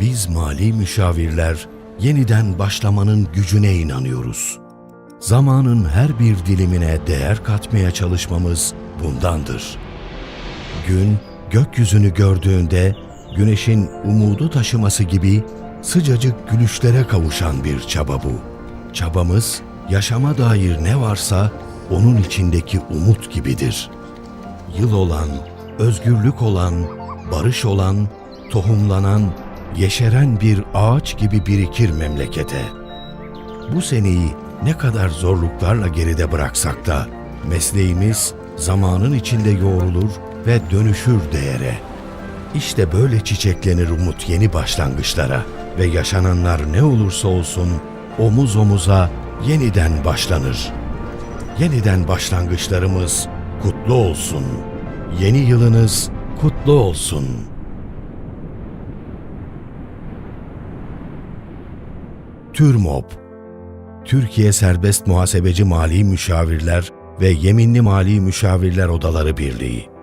Biz mali müşavirler yeniden başlamanın gücüne inanıyoruz. Zamanın her bir dilimine değer katmaya çalışmamız bundandır. Gün gökyüzünü gördüğünde güneşin umudu taşıması gibi sıcacık gülüşlere kavuşan bir çaba bu. Çabamız yaşama dair ne varsa onun içindeki umut gibidir. Yıl olan, özgürlük olan, barış olan, tohumlanan, yeşeren bir ağaç gibi birikir memlekete. Bu seneyi ne kadar zorluklarla geride bıraksak da mesleğimiz zamanın içinde yoğrulur ve dönüşür değere. İşte böyle çiçeklenir umut yeni başlangıçlara ve yaşananlar ne olursa olsun omuz omuza yeniden başlanır. Yeniden başlangıçlarımız kutlu olsun. Yeni yılınız kutlu olsun. TÜRMOB Türkiye Serbest Muhasebeci Mali Müşavirler ve Yeminli Mali Müşavirler Odaları Birliği